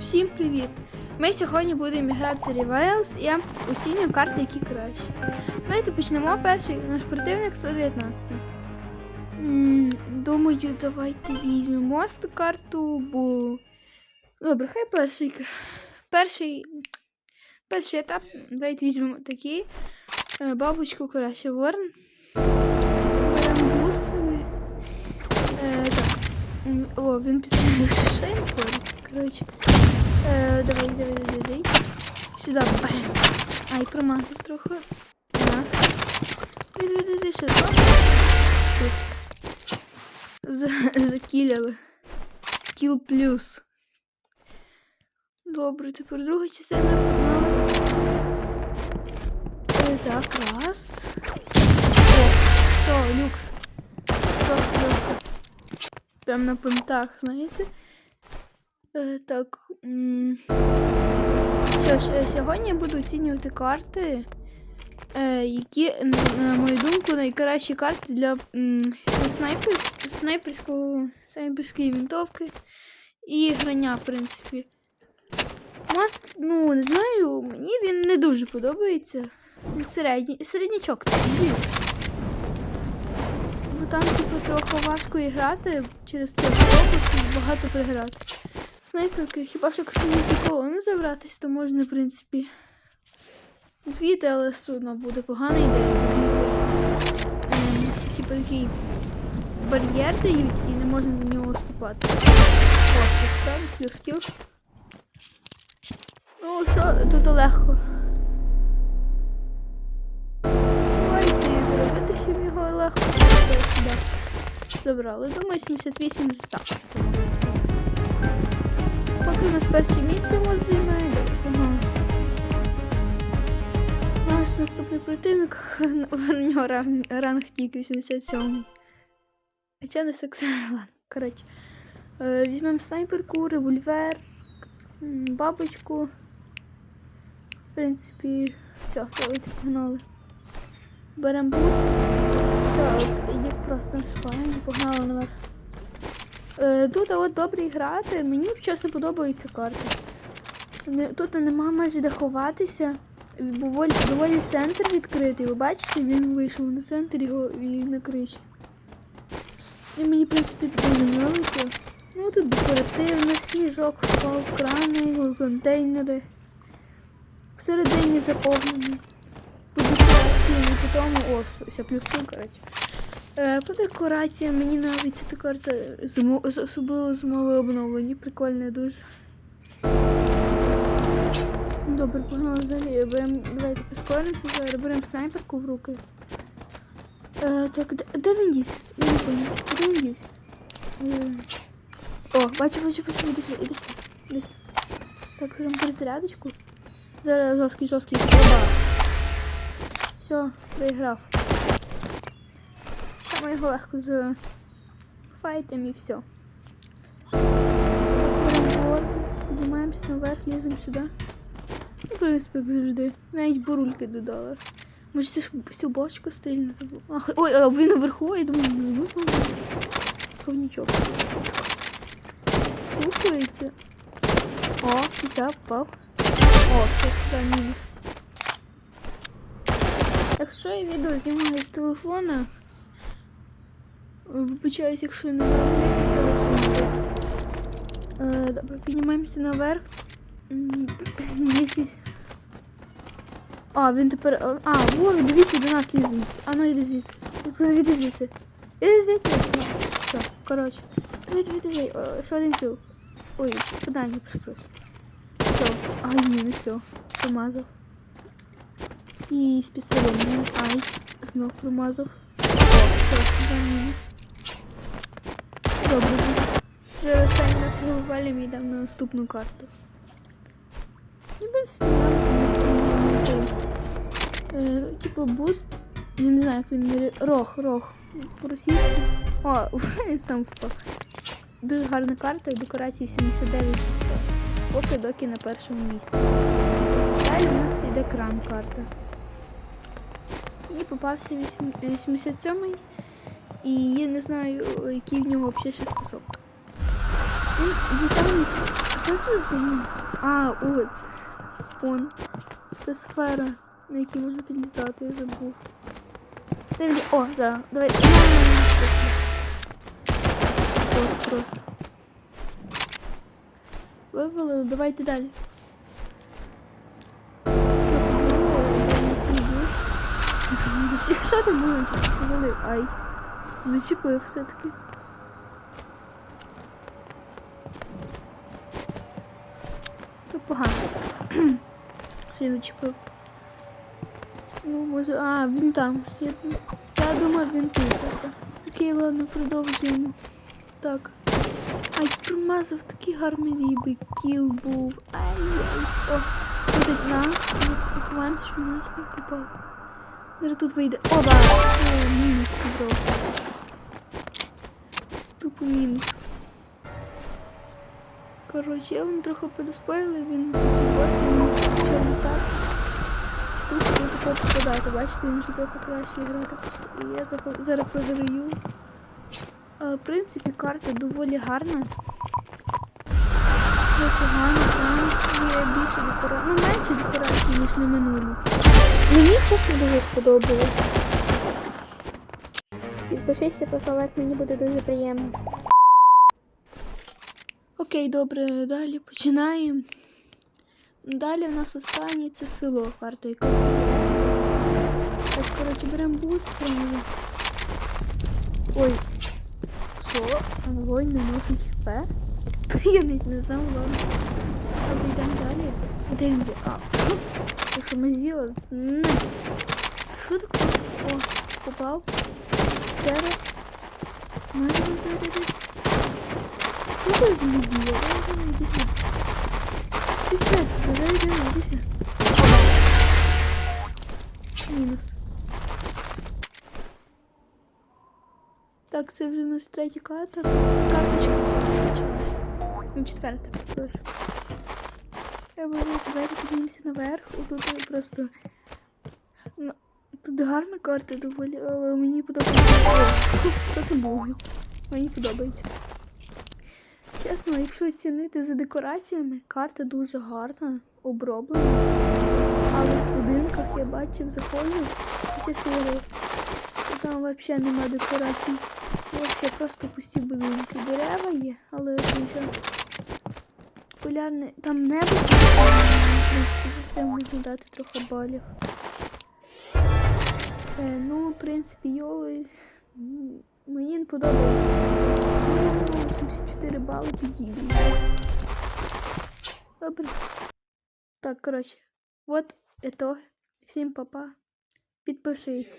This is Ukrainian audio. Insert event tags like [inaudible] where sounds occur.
Всім привіт! Ми сьогодні будемо грати Rivals. Я оцінюю карти, які краще. Давайте почнемо. Перший наш противник 119. М, Думаю, давайте візьмемо карту, бо. Добре, хай перший. Перший. Перший етап. Давайте візьмемо такий. Е, Бабочку краще ворн. Беремо. Е, так. О, він після шейнфор. Коротше. Е, давай, давай, давай, давай. Сюди. Ай, промазав трохи. Візь, ще два. Закіляли. Кіл плюс. Добре, тепер друга частина погнали. Е, так, раз. О, все, люкс. Просто. Прям на понтах, знаєте. Е, так. Що ж, е, сьогодні я буду оцінювати карти, е, які, на мою думку, найкращі карти для снайпер, снайперського, снайперської винтовки і грання, в принципі. Маст, ну, не знаю, мені він не дуже подобається. Він середній, середнячок такий, дивіться. Ну там, типу, трохи важко і грати через те, що багато приграти. Снайперки, хіба що якщо не колони забратись, то можна, в принципі, звідти, але судно буде погана ідея. Ем, Типу такий бар'єр дають і не можна за нього ступати. О, ось плюс кіл. Ну, все, тут легко. Давайте зробити, щоб його легко. Забрали. Думаю, 78 з 100. Поки у нас перше місце може займає. Ага. Наш наступний противник, у [laughs] нього ранг, ранг тільки 87. Хоча не сексуальна. Коротше. Е, візьмемо снайперку, револьвер, бабочку. В принципі, все, давайте погнали. Беремо буст. Все, як просто насипаємо, погнали наверх. Е, Тут от добре грати. Мені чесно подобається карта. Тут нема майже де ховатися. Доволі, доволі центр відкритий. Ви бачите, він вийшов на центр його і на криші. І мені, в принципі, дуже подобається. Ну тут декоративно, сніжок, впав, крани, контейнери. Всередині заповнені. По декорації, по тому, о, все, плюс тут, коротше. Е, По декораціям мені нравиться та карта особливо зимове обновлення. Прикольне дуже. Добре, погнали далі. Берем, давайте прискоримося, зараз беремо снайперку в руки. Е, так, де, де він дівся? Я не пам'ятаю. Де він дівся? Е, о, бачу, бачу, бачу, іди сюди, іди сюди. Іди сюди. Так, зробимо перезарядочку. Зараз жорсткий, жорсткий. Все, проіграв. Саме його легко з файтом і все. Піднімаємося наверх, ліземо сюди. Ну, в принципі, як завжди. Навіть бурульки додали. Може це ж всю бочку стрільнути було. Ах, ой, а він наверху, я думаю, збув. Ковнічок. Слухається. О, 50 впав. О, все, сюди мінус. Якщо я відео знімаю з телефона, Вибачаюсь, якщо не. Е, Добре, піднімаємося наверх. А, він тепер. а, А, Вові, дивіться, до нас лізе. А ну іди звідси. Звідси звідси. Іди звідси. Все, коротше. Давай, давай, давай. Е, Ще один кіл. Ой, подання, прошу. Все. Ай, ні, не все. Промазав. І з пістолетом. Ай, знов промазав. Все, подання. Добре. Зараз нас вивалюємо і йдемо на наступну карту. Ніби співати не співати. Типу буст. Я не знаю, як він не рог, рог. По-російськи. О, [laughs] він сам впав. Дуже гарна карта і декорації 79 зі 100. Поки доки на першому місці. Далі у нас йде крам карта. І попався 87-й. І я не знаю, які в нього взагалі ще способки. Що це за? А, ось. Он. Це сфера, на якій можна підлітати, я забув. О, зараз. Давай. От просто. Вивели, давайте далі. Що ти було? Ай. Зачепив все-таки. То погано. [clears throat] Що я зачепив. Ну, може. А, він там. Я, я думаю, він тут. Окей, ладно, продовжуємо. Так. Ай, промазав такий гарний ріби. Кіл був. Ай-яй. О, одна. Ми Ховаємося, що нас не попав. Зараз тут вийде. Оба! Мінус підров. Мінус. Коротше, я вам трохи переспорила, він от, він почав літати. Тут буде тако попадати, бачите, він вже трохи краще грати. І я трохи зараз подарую. В принципі, карта доволі гарна. Непогано, там є більше декорацій. Ну, менше декорацій, ніж на минулих. Мені чесно дуже сподобалось. Підпишися, постав лайк, мені буде дуже приємно. Окей, добре, далі починаємо. Далі в нас останнє це село, карта яка. Так, коротше, беремо буст. Ой. Що? Вогонь не носить хп? [laughs] Я навіть не знала, ладно. Добре, йдемо далі. Де? А, ну, це що ми? Не. Що так просто? О, попав. Ще раз. Майже виглядає. Що це за музія? Іди сюди. Ти сюди, давай йдемо, іди сюди. Мінус. Так, це вже у нас третя карта. Карточка почалась. Ну, четверта, прошу. Я буду давайте піднімемося наверх. Тут просто. Тут гарна карта доволі, але мені подобається. Що це було? Мені подобається. Чесно, якщо оцінити за декораціями, карта дуже гарна, оброблена. Але в будинках я бачив заходів ще сири. Там взагалі нема декорацій. Взагалі просто пусті будинки. Дерева є, але нічого. Полярне. Там небо. Це можна дати трохи балів. Е, ну, в принципі, йоли. Мені не подобалося. Ну, 74 бали підійдуть. Добре. Так, коротше. Вот это. Всім па-па. Підпишись.